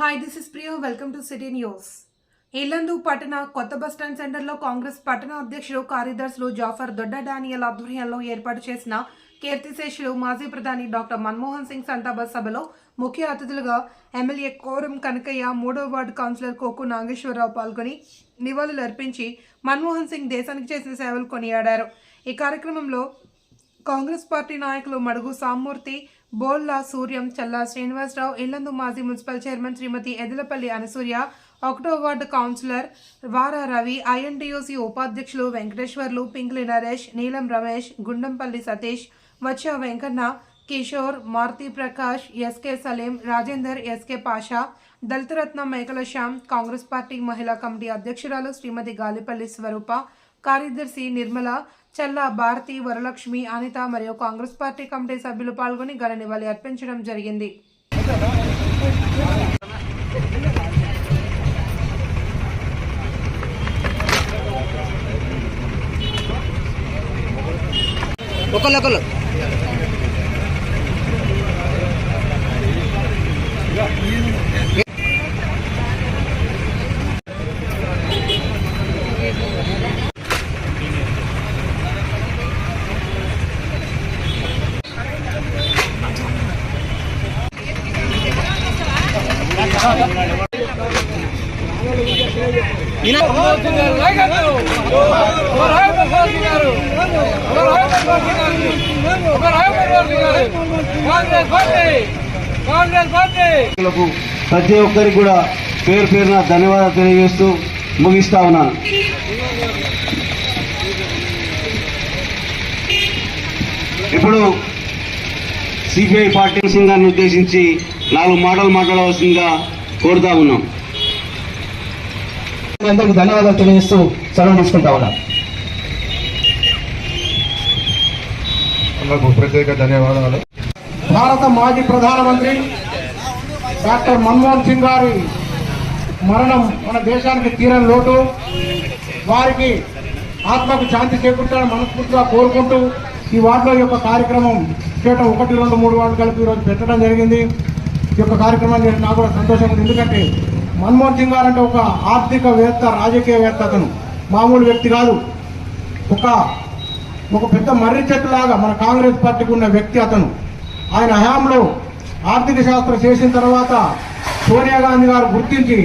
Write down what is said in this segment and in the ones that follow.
Hi this is Priyo welcome to city news Yellandu పట్టణ కొత్త bus stand సెంటర్లో కాంగ్రెస్ పట్టణ అధ్యక్షులు కార్యదర్శులు జాఫర్ దొడ్డ డానియల్ ఆధ్వర్యంలో ఏర్పాటు చేసిన కీర్తిశేషులు మాజీ ప్రధాని డాక్టర్ మన్మోహన్ సింగ్ సంతాప సభలో ముఖ్య అతిథులుగా ఎమ్మెల్యే కోరం కనకయ్య మూడో వార్డు కౌన్సిలర్ కోకు నాగేశ్వరరావు పాల్గొని నివాళులు అర్పించి మన్మోహన్ సింగ్ దేశానికి చేసిన సేవలు కొనియాడారు. ఈ కార్యక్రమంలో కాంగ్రెస్ పార్టీ నాయకులు మడుగు సామూర్తి బోల్లా సూర్యం చల్లా శ్రీనివాసరావు ఇల్లందు మాజీ మున్సిపల్ చైర్మన్ శ్రీమతి ఎదలపల్లి అనసూయ ఒకటో వార్డు కౌన్సిలర్ వారా రవి ఐఎన్టీయూసీ ఉపాధ్యక్షులు వెంకటేశ్వర్లు పింక్లి నరేష్ నీలం రమేష్ గుండంపల్లి సతీష్ వచ్చా వెంకన్న కిషోర్ మారుతి ప్రకాష్ ఎస్కే సలీం రాజేందర్ ఎస్కే పాషా దళితరత్న మేకల శ్యామ్ కాంగ్రెస్ పార్టీ మహిళా కమిటీ అధ్యక్షురాలు శ్రీమతి గాలిపల్లి స్వరూప కార్యదర్శి నిర్మల చల్లా భారతి వరలక్ష్మి అనిత మరియు కాంగ్రెస్ పార్టీ కమిటీ సభ్యులు పాల్గొని ఘన నివాళి అర్పించడం జరిగింది. ఒకళ్ళు ఒకళ్ళు. ప్రతి ఒక్కరికి కూడా పేరు పేరున ధన్యవాదాలు తెలియజేస్తూ ముగిస్తా ఉన్నాను. ఇప్పుడు సిపిఐ పార్టీ సింగాన్ని ఉద్దేశించి నాలుగు మాటలు మాట్లాడవలసిందిగా కోరుతా ఉన్నాం. అందరికి ధన్యవాదాలు తెలియజేస్తూ సెలవు తీసుకుంటా ఉన్నా. ప్రత్యేక ధన్యవాదాలు. భారత మాజీ ప్రధానమంత్రి డాక్టర్ మన్మోహన్ సింగ్ గారి మరణం మన దేశానికి తీరని లోటు వారికి ఆత్మకు శాంతి చేకూర్చాలని మనస్ఫూర్తిగా కోరుకుంటూ ఈ వార్డులో ఈ యొక్క కార్యక్రమం చేయటం ఒకటి రెండు మూడు వార్డు కలిపి ఈరోజు పెట్టడం జరిగింది. ఈ యొక్క కార్యక్రమాన్ని చేయడం నాకు కూడా సంతోషంగా ఉంది. ఎందుకంటే మన్మోహన్ సింగ్ గారు అంటే ఒక ఆర్థికవేత్త రాజకీయవేత్త అతను. మామూలు వ్యక్తి కాదు. ఒక ఒక పెద్ద మర్రి చెట్టు లాగా మన కాంగ్రెస్ పార్టీకి ఉన్న వ్యక్తి అతను. ఆయన హయాంలో ఆర్థిక శాస్త్రం చేసిన తర్వాత సోనియా గాంధీ గారు గుర్తించి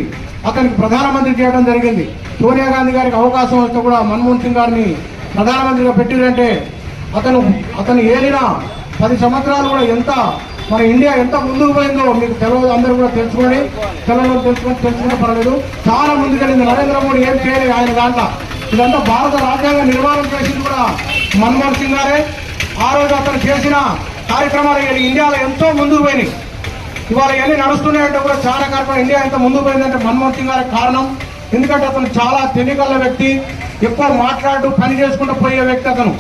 అతనికి ప్రధానమంత్రి చేయడం జరిగింది. సోనియా గాంధీ గారికి అవకాశం వస్తే కూడా మన్మోహన్ సింగ్ గారిని ప్రధానమంత్రిగా పెట్టిందంటే అతను అతను ఏలిన పది సంవత్సరాలు కూడా ఎంత మన ఇండియా ఎంత ముందుకు పోయిందో మీకు తెలియదు అందరూ కూడా తెలుసుకోండి. తెలంగాణ తెలుసుకొని తెలుసుకుంటే పర్లేదు చాలా ముందుకెళ్ళింది నరేంద్ర మోడీ ఏం చేయలేదు ఆయన దాంట్లో. ఇదంతా భారత రాజ్యాంగ నిర్మాణం చేసింది కూడా మన్మోహన్ సింగ్ గారే. ఆ రోజు అతను చేసిన కార్యక్రమాలు ఇండియాలో ఎంతో ముందుకు పోయినాయి. ఇవాళ ఇవన్నీ నడుస్తున్నాయంటే కూడా చాలా కార్యక్రమం ఇండియా ఎంత ముందుకు పోయిందంటే మన్మోహన్ సింగ్ గారే కారణం. ఎందుకంటే అతను చాలా తెలియగల వ్యక్తి ఎక్కువ మాట్లాడుతూ పని చేసుకుంటూ పోయే వ్యక్తి అతను.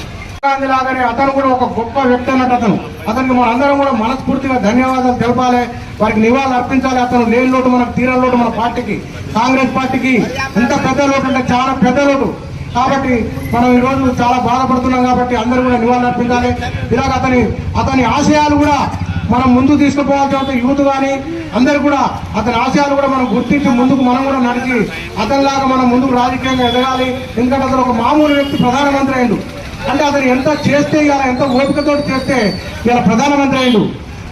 గాంధీ లాగానే అతను కూడా ఒక గొప్ప వ్యక్తి అన్నట్టు అతను. అతనికి మన అందరం కూడా మనస్ఫూర్తిగా ధన్యవాదాలు తెలపాలి. వారికి నివాళులు అర్పించాలి. అతను లేని లోటు మనకు తీరని లోటు మన పార్టీకి. కాంగ్రెస్ పార్టీకి ఎంత పెద్ద లోటు అంటే చాలా పెద్ద లోటు. కాబట్టి మనం ఈ రోజు చాలా బాధపడుతున్నాం కాబట్టి అందరూ కూడా నివాళులు అర్పించాలి. ఇలాగ అతని అతని ఆశయాలు కూడా మనం ముందు తీసుకుపోవాల్సిన యూత్ కానీ అందరు కూడా అతని ఆశయాలు కూడా మనం గుర్తించి ముందుకు మనం కూడా నడిచి అతనిలాగా మనం ముందుకు రాజకీయంగా ఎదగాలి. ఎందుకంటే అతను ఒక మామూలు వ్యక్తి ప్రధానమంత్రి అయిండు. అంటే అతను ఎంత చేస్తే ఇలా ఎంత ఓపికతో చేస్తే ఇలా ప్రధానమంత్రి అయిండు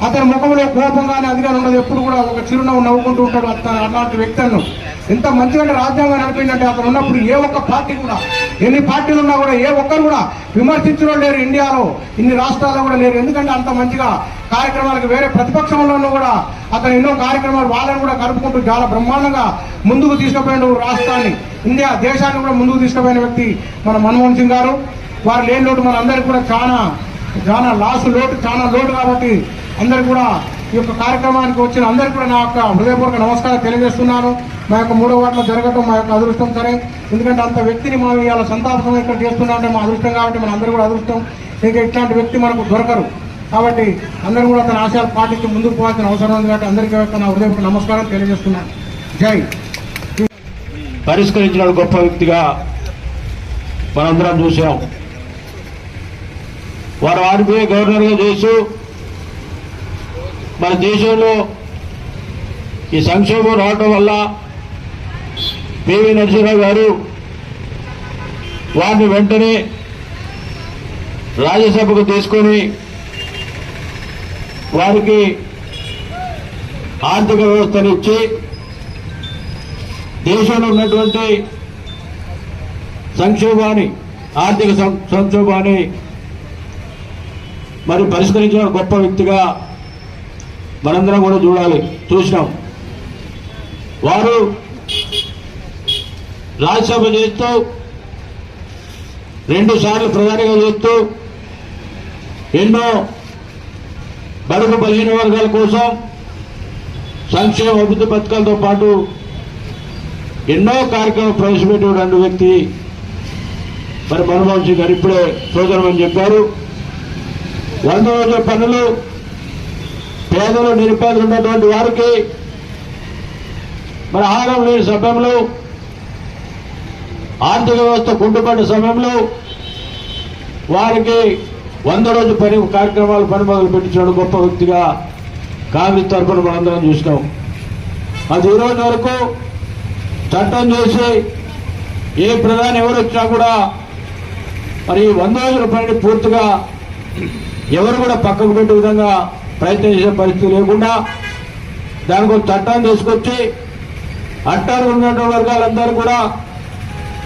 అతని ముఖంలో కోపం కానీ అది కానీ ఉండదు ఎప్పుడు కూడా ఒక చిరునవ్వు నవ్వుకుంటూ ఉంటాడు అతను అలాంటి వ్యక్తులను. ఎంత మంచిగా రాజ్యాంగం నడిపిందంటే అతను ఉన్నప్పుడు ఏ ఒక్క పార్టీ కూడా ఎన్ని పార్టీలు ఉన్నా కూడా ఏ ఒక్కరు కూడా విమర్శించడం లేరు ఇండియాలో. ఇన్ని రాష్ట్రాల్లో కూడా లేరు. ఎందుకంటే అంత మంచిగా కార్యక్రమాలకు వేరే ప్రతిపక్షంలోనూ కూడా అతను ఎన్నో కార్యక్రమాలు వాళ్ళని కూడా కలుపుకుంటూ చాలా బ్రహ్మాండంగా ముందుకు తీసుకుపోయిన రాష్ట్రాన్ని ఇండియా దేశాన్ని కూడా ముందుకు తీసుకుపోయిన వ్యక్తి మన మన్మోహన్ సింగ్ గారు. వారు లేని లోటు మన అందరికి కూడా చాలా చాలా లాస్ లోటు చాలా లోటు కాబట్టి అందరు కూడా ఈ యొక్క కార్యక్రమానికి వచ్చిన అందరికీ కూడా నా యొక్క హృదయపూర్వక నమస్కారం తెలియజేస్తున్నాను మా యొక్క మూడో వాటిలో జరగటం మా యొక్క అదృష్టం సరే. ఎందుకంటే అంత వ్యక్తిని మనం ఇవాళ సంతాపం ఇక్కడ చేస్తున్నామంటే మా అదృష్టం కాబట్టి మన అందరూ కూడా అదృష్టం. ఇంకా ఇట్లాంటి వ్యక్తి మనకు దొరకరు. కాబట్టి అందరూ కూడా తన ఆశయాలు పాటించి ముందుకు పోవాల్సిన అవసరం ఉంది కాబట్టి అందరికీ యొక్క నా హృదయపూర్వక నమస్కారం తెలియజేస్తున్నాను. జై. పరిష్కరించిన గొప్ప వ్యక్తిగా మనందరం చూసాం. వారు ఆర్బీఐ గవర్నర్గా చేస్తూ మన దేశంలో ఈ సంక్షోభం రావటం వల్ల పివి నరసింహరావు గారు వారిని వెంటనే రాజ్యసభకు తీసుకొని వారికి ఆర్థిక వ్యవస్థను ఇచ్చి దేశంలో ఉన్నటువంటి సంక్షోభాన్ని ఆర్థిక సం- సంక్షోభాన్ని మరి పరిష్కరించిన గొప్ప వ్యక్తిగా మనందరం కూడా చూడాలి చూసినాం. వారు రాజ్యసభ చేస్తూ రెండు సార్లు ప్రధానిగా చేస్తూ ఎన్నో బడుగు బలహీన వర్గాల కోసం సంక్షేమ అభివృద్ధి పథకాలతో పాటు ఎన్నో కార్యక్రమాలు ప్రవేశపెట్టిన వ్యక్తి మరి మన్మోహన్ సింగ్ గారు ఇప్పుడే సోదరం అని చెప్పారు. వంద రోజుల పనులు. పేదలు నిరుపేదలు ఉన్నటువంటి వారికి మరి ఆహారం లేని సమయంలో ఆర్థిక వ్యవస్థ కుంటుపడిన సమయంలో వారికి వంద రోజు పని కార్యక్రమాలు పని మొదలు పెట్టించాడు గొప్ప వ్యక్తిగా కాంగ్రెస్ తరఫున మనందరం చూసినాం. అది ఈరోజు రోజు వరకు చట్టం చేసి ఏ ప్రధాని ఎవరు వచ్చినా కూడా మరి వంద రోజుల పనిని పూర్తిగా ఎవరు కూడా పక్కకు పెట్టే విధంగా ప్రయత్నం చేసే పరిస్థితి లేకుండా దానికి ఒక చట్టాన్ని తీసుకొచ్చి అట్టారు ఉన్నటువంటి వర్గాలందరూ కూడా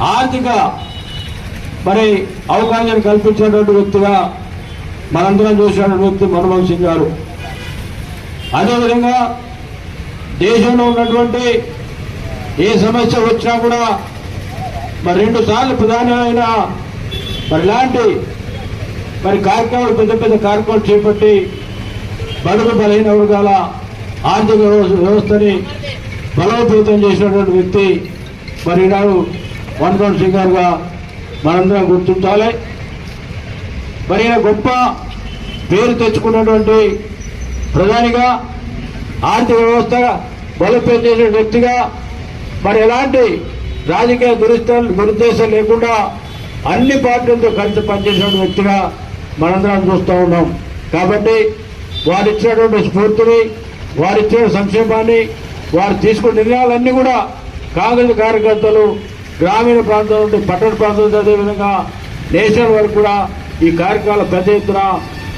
ఆర్థిక మరి అవకాశాన్ని కల్పించినటువంటి వ్యక్తిగా మనందరం చూసినటువంటి వ్యక్తి మన్మోహన్ సింగ్ గారు. అదేవిధంగా దేశంలో ఉన్నటువంటి ఏ సమస్య వచ్చినా కూడా మరి రెండు సార్లు ప్రధానమైన మరి లాంటి మరి కార్యక్రమాలు పెద్ద పెద్ద కార్యక్రమాలు చేపట్టి బడుగు బలహీన వర్గాల ఆర్థిక వ్యవస్థని బలోపేతం చేసినటువంటి వ్యక్తి మరి ఈనాడు మన్మోహన్ సింగ్ గారుగా మనందరం గుర్తించాలి మరి ఈయన గొప్ప పేరు తెచ్చుకున్నటువంటి ప్రధానిగా ఆర్థిక వ్యవస్థ బలోపేతం చేసిన వ్యక్తిగా మరి ఎలాంటి రాజకీయ దురుస్థ దురుద్దేశం లేకుండా అన్ని పార్టీలతో కలిసి పనిచేసిన వ్యక్తిగా మనందరం చూస్తూ ఉన్నాం. కాబట్టి వారు ఇచ్చినటువంటి స్ఫూర్తిని వారు ఇచ్చిన సంక్షేమాన్ని వారు తీసుకున్న నిర్ణయాలన్నీ కూడా కాంగ్రెస్ కార్యకర్తలు గ్రామీణ ప్రాంతాల నుండి పట్టణ ప్రాంతం అదేవిధంగా నేషనల్ వరకు కూడా ఈ కార్యక్రమాలు పెద్ద ఎత్తున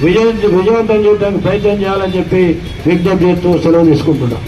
విజయం విజయవంతం చేయడానికి ప్రయత్నం చేయాలని చెప్పి విజ్ఞప్తి చేస్తూ సెలవు తీసుకుంటున్నాం.